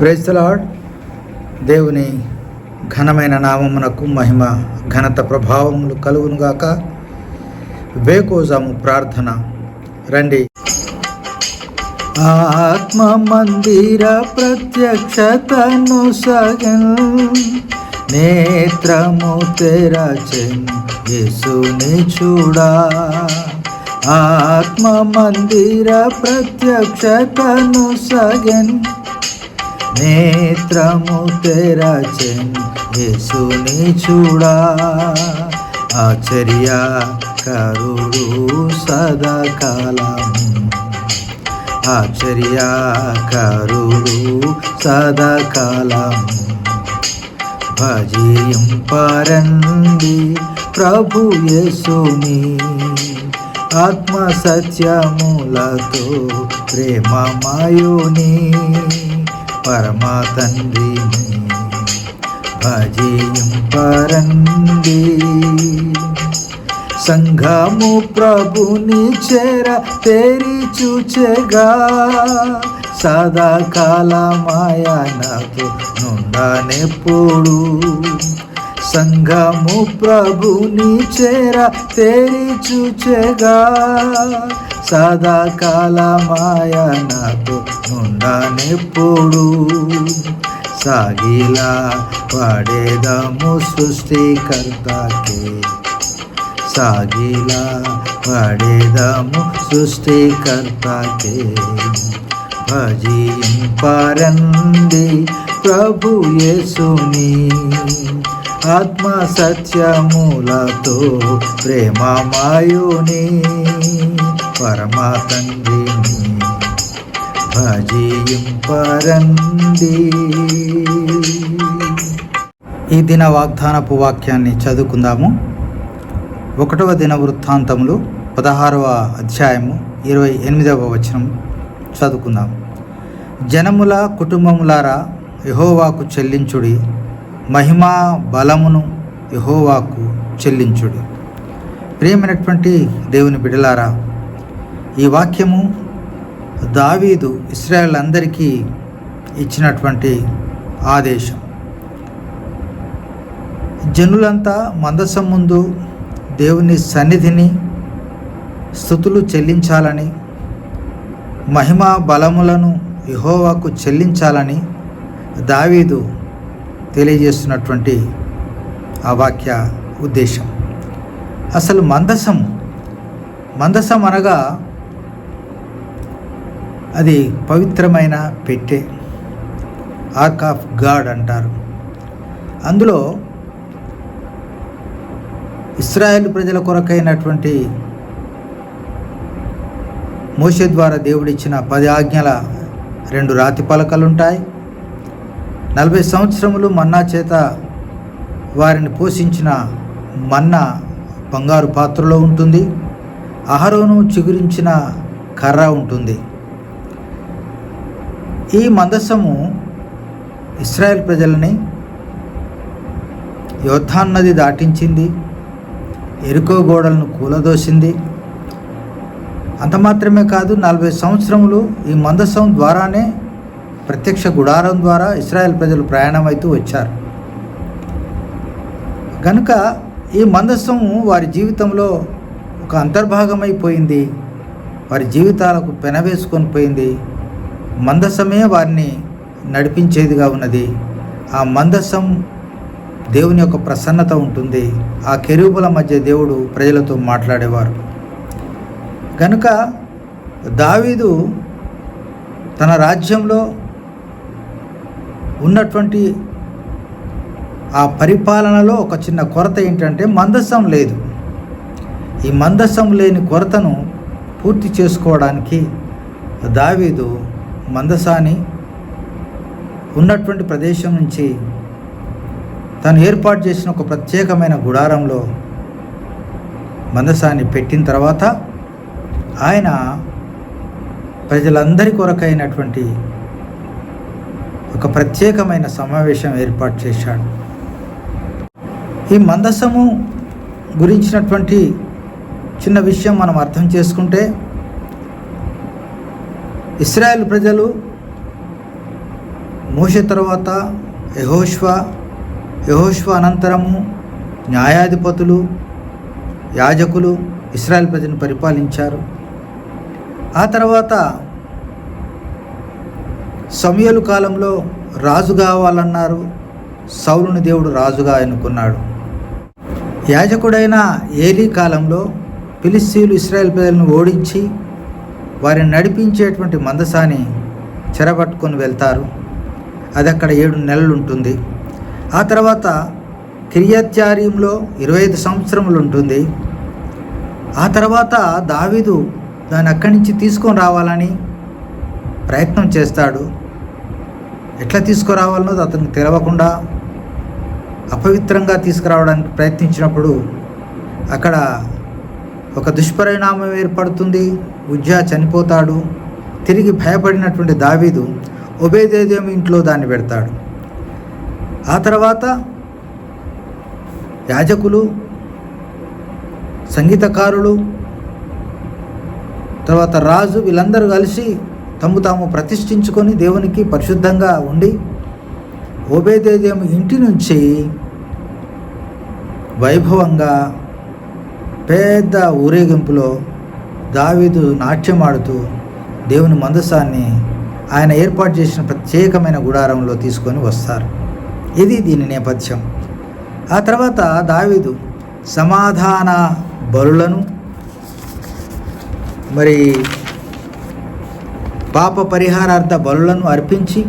Praise the Lord దేవుని ఘనమైన నామమునకు మహిమ ఘనత ప్రభావములు కలుగునుగాక వేకోజాము ప్రార్థన. రండి. ఆత్మ మందిర ప్రత్యక్షతను సగన్ నేత్రము తెరచెన్ యేసుని చూడా. ఆత్మ మందిర ప్రత్యక్షతను సగన్ నేత్రము తెరచెన్ యేసుని చూడా. ఆచర్య కరుడు సదాకాలం ఆచర్య కరుడు సదాకాలం భజయం పరంది ప్రభు యేసుని. ఆత్మ సత్యములతో ప్రేమమయుని. పరమా తండ్రిని భజేయం భజింపరండి సంఘము ప్రభుని చేర తేరి చూచెగా సదాకాలమాయనతో నుండానెప్పుడు సంఘము ప్రభుని చేర తేరి చూచెగా సదాకాలమాయనతో నుండనెప్పుడు సాగిలా పడేదము సృష్టికర్తకే. సాగిలా పడేదము సృష్టికర్తకే. భజింపరంది ప్రభు యేసుని. ఆత్మ సత్యములతో ప్రేమమాయుని పరమ తండ్రిని భజింపరండి. ఈ దిన వాగ్దానపు వాక్యాన్ని చదువుకుందాము. ఒకటవ దిన వృత్తాంతములు పదహారవ అధ్యాయము ఇరవై ఎనిమిదవ వచనం చదువుకుందాం. జనముల కుటుంబములారా యహోవాకు చెల్లించుడి. మహిమా బలమును యహోవాకు చెల్లించుడు. ప్రియమైనటువంటి దేవుని బిడలారా ఈ వాక్యము దావీదు ఇస్రాయల్ అందరికీ ఇచ్చినటువంటి ఆదేశం. జనులంతా మందసం ముందు దేవుని సన్నిధిని స్థుతులు చెల్లించాలని మహిమా బలములను యహోవాకు చెల్లించాలని దావీదు తెలియజేస్తున్నటువంటి ఆ వాక్య ఉద్దేశం. అసలు మందసం మందసం అనగా అది పవిత్రమైన పెట్టె ఆర్క్ ఆఫ్ గాడ్ అంటారు. అందులో ఇస్రాయేల్ ప్రజల కొరకైనటువంటి మోషే ద్వారా దేవుడిచ్చిన పది ఆజ్ఞల రెండు రాతి పలకలు ఉంటాయి నలభై సంవత్సరములు మన్నా చేత వారిని పోషించిన మన్నా బంగారు పాత్రలో ఉంటుంది. అహరోను చిగురించిన కర్ర ఉంటుంది. ఈ మందసము ఇస్రాయేల్ ప్రజలని యోధాన్ నది దాటించింది. ఎరుకో గోడలను కూలదోసింది. అంత మాత్రమే కాదు నలభై సంవత్సరములు ఈ మందసం ద్వారానే ప్రత్యక్ష గుడారం ద్వారా ఇస్రాయెల్ ప్రజలు ప్రయాణమవుతూ వచ్చారు. కనుక ఈ మందస్సము వారి జీవితంలో ఒక అంతర్భాగమైపోయింది వారి జీవితాలకు పెనవేసుకొని పోయింది. మందసమే వారిని నడిపించేదిగా ఉన్నది. ఆ మందసం దేవుని యొక్క ప్రసన్నత ఉంటుంది. ఆ కెరూపుల మధ్య దేవుడు ప్రజలతో మాట్లాడేవారు. కనుక దావీదు తన రాజ్యంలో ఉన్నటువంటి ఆ పరిపాలనలో ఒక చిన్న కొరత ఏంటంటే మందస్సం లేదు. ఈ మందస్సం లేని కొరతను పూర్తి చేసుకోవడానికి దావీదు మందసాని ఉన్నటువంటి ప్రదేశం నుంచి తను ఏర్పాటు చేసిన ఒక ప్రత్యేకమైన గుడారంలో మందసాన్ని పెట్టిన తర్వాత ఆయన ప్రజలందరి కొరకైనటువంటి ఒక ప్రత్యేకమైన సమావేశం ఏర్పాటు చేశాడు. ఈ మందసము గురించినటువంటి చిన్న విషయం మనం అర్థం చేసుకుంటే ఇస్రాయేల్ ప్రజలు మోష తర్వాత యహోష్వ యహోష్వ అనంతరము న్యాయాధిపతులు యాజకులు ఇస్రాయల్ ప్రజను పరిపాలించారు. ఆ తర్వాత సమయలు కాలంలో రాజు కావాలన్నారు. సౌలుని దేవుడు రాజుగా ఎన్నుకున్నాడు. యాజకుడైన ఏలీ కాలంలో ఫిలిస్తీన్లు ఇస్రాయల్ ప్రజలను ఓడించి వారిని నడిపించేటువంటి మందసాన్ని చెరబట్టుకొని వెళ్తారు. అది అక్కడ ఏడు నెలలు ఉంటుంది ఆ తర్వాత కిరియత్యార్యంలో ఇరవై ఐదు సంవత్సరములు ఉంటుంది ఆ తర్వాత దావీదు దాన్ని అక్కడి నుంచి తీసుకొని రావాలని ప్రయత్నం చేస్తాడు. ఎట్లా తీసుకురావాలనో అతనికి తెలవకుండా అపవిత్రంగా తీసుకురావడానికి ప్రయత్నించినప్పుడు అక్కడ ఒక దుష్పరిణామం ఏర్పడుతుంది. ఉజ్జా చనిపోతాడు. తిరిగి భయపడినటువంటి దావీదు ఉభయదేదేమి ఇంట్లో దాన్ని పెడతాడు. ఆ తర్వాత యాజకులు సంగీతకారులు తర్వాత రాజు వీళ్ళందరూ కలిసి తమ్ము తాము ప్రతిష్ఠించుకొని దేవునికి పరిశుద్ధంగా ఉండి ఓబేదేదేము ఇంటి నుంచి వైభవంగా పెద్ద ఊరేగింపులో దావీదు నాట్యమాడుతూ దేవుని మందసాన్ని ఆయన ఏర్పాటు చేసిన ప్రత్యేకమైన గుడారంలో తీసుకొని వస్తారు. ఇది దీని నేపథ్యం. ఆ తర్వాత దావీదు సమాధాన బరులను మరి పాప పరిహారార్థ బలులను అర్పించి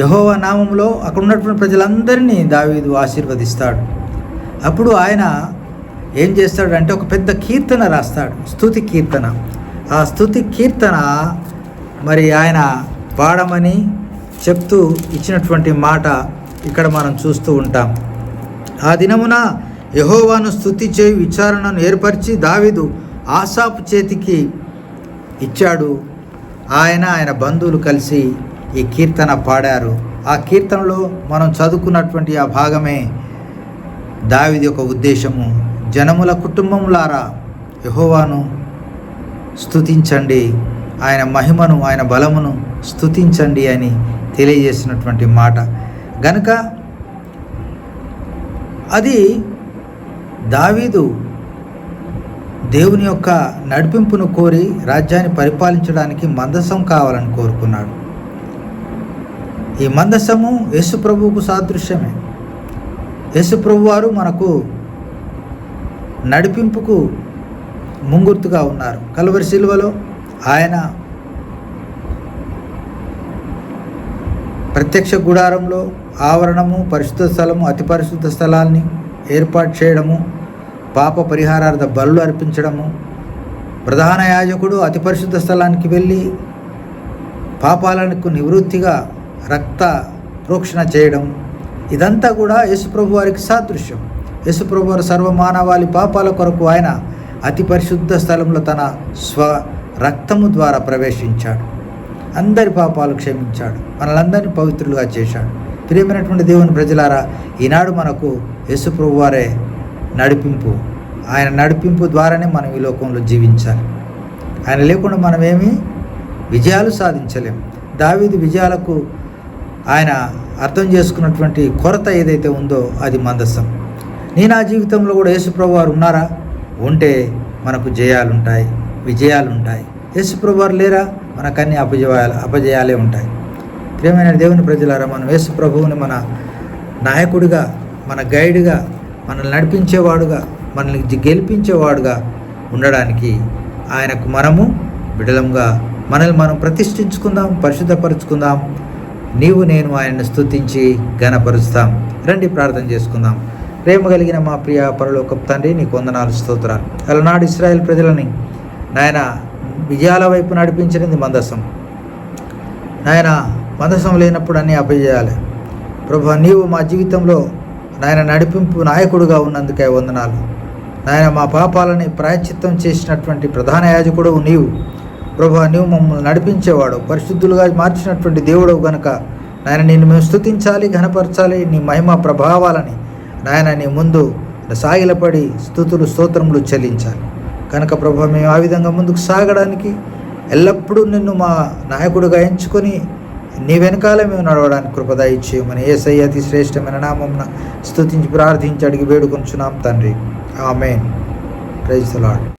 యహోవ నామంలో అక్కడ ఉన్నటువంటి ప్రజలందరినీ దావీదు ఆశీర్వదిస్తాడు. అప్పుడు ఆయన ఏం చేస్తాడంటే ఒక పెద్ద కీర్తన రాస్తాడు. స్తుతి కీర్తన. ఆ స్థుతి కీర్తన మరి ఆయన పాడమని చెప్తూ ఇచ్చినటువంటి మాట ఇక్కడ మనం చూస్తూ ఉంటాం. ఆ దినమున యహోవాను స్థుతి చేయి విచారణను ఏర్పరిచి దావీదు ఆసాపు చేతికి ఇచ్చాడు. ఆయన ఆయన బంధువులు కలిసి ఈ కీర్తన పాడారు. ఆ కీర్తనలో మనం చదువుకున్నటువంటి ఆ భాగమే దావిది యొక్క ఉద్దేశము. జనముల కుటుంబములారా యహోవాను స్తుతించండి. ఆయన మహిమను ఆయన బలమును స్థుతించండి అని తెలియజేసినటువంటి మాట. గనుక అది దావీదు దేవుని యొక్క నడిపింపును కోరి రాజ్యాన్ని పరిపాలించడానికి మందసం కావాలని కోరుకున్నాడు. ఈ మందసము యేసు ప్రభువుకు సాదృశ్యమే. యేసుప్రభు వారు మనకు నడిపింపుకు ముంగుర్తుగా ఉన్నారు. కలువరి శిలువలో ఆయన ప్రత్యక్ష గుడారంలో ఆవరణము పరిశుద్ధ స్థలము అతి పరిశుద్ధ స్థలాన్ని ఏర్పాటు చేయడము పాప పరిహారార్థ బలు అర్పించడము. ప్రధాన యాజకుడు అతి పరిశుద్ధ స్థలానికి వెళ్ళి పాపాలకు నివృత్తిగా రక్త ప్రోక్షణ చేయడం. ఇదంతా కూడా యేసుప్రభు వారికి సాదృశ్యం. యేసుప్రభు వారు సర్వమానవాళి పాపాల కొరకు ఆయన అతి పరిశుద్ధ స్థలంలో తన స్వ రక్తము ద్వారా ప్రవేశించాడు. అందరి పాపాలు క్షమించాడు. మనలందరినీ పవిత్రులుగా చేశాడు. ప్రియమైనటువంటి దేవుని ప్రజలారా ఈనాడు మనకు యేసుప్రభు వారే నడిపింపు. ఆయన నడిపింపు ద్వారానే మనం ఈ లోకంలో జీవించాలి. ఆయన లేకుండా మనమేమి విజయాలు సాధించలేం. దావీది విజయాలకు ఆయన అర్థం చేసుకున్నటువంటి కొరత ఏదైతే ఉందో అది మందసం. నీ నా జీవితంలో కూడా యేసుప్రభు వారు ఉన్నారా? ఉంటే మనకు జయాలుంటాయి విజయాలుంటాయి. యేసుప్రభు వారు లేరా? మనకన్నీ అపజయాలు అపజయాలే ఉంటాయి. ప్రియమైన దేవుని ప్రజలారా మనం యేసుప్రభువుని మన నాయకుడిగా మన గైడ్గా మనల్ని నడిపించేవాడుగా మనల్ని గెలిపించేవాడుగా ఉండడానికి ఆయనకు మనము బిడలంగా మనల్ని మనం ప్రతిష్ఠించుకుందాం పరిశుద్ధపరుచుకుందాం. నీవు నేను ఆయన్ని స్తుతించి ఘనపరుస్తాం. రండి ప్రార్థన చేసుకుందాం. ప్రేమ కలిగిన మా ప్రియ పరలోక తండ్రి నీకు వందనాలు స్తోత్రాలు. అలనాడు ఇస్రాయల్ ప్రజలని నాయన విజయాల వైపు నడిపించినది మందసం. నాయన మందసం లేనప్పుడు అన్నీ అపజేయాలి. ప్రభు నీవు మా జీవితంలో నాయన నడిపింపు నాయకుడుగా ఉన్నందుకే వందనాలు. నాయన మా పాపాలని ప్రాయశ్చిత్తం చేసినటువంటి ప్రధాన యాజకుడు నీవు. ప్రభు నీవు మమ్మల్ని నడిపించేవాడు పరిశుద్ధులుగా మార్చినటువంటి దేవుడు గనుక. నాయన నిన్ను మేము స్తుతించాలి ఘనపరచాలి నీ మహిమ ప్రభావాలని. నాయన నీ ముందు సాగిలపడి స్థుతులు స్తోత్రములు చెల్లించాలి. కనుక ప్రభు మేము ఆ విధంగా ముందుకు సాగడానికి ఎల్లప్పుడూ నిన్ను మా నాయకుడిగా ఎంచుకొని నీ వెనకాల మేము నడవడానికి కృపద ఇచ్చేయమని ఏసయ్య అతి శ్రేష్టమైన నామం స్తుతించి ప్రార్థించి అడిగి వేడుకొంచున్నాం తండ్రి. ఆమెన్. Praise lord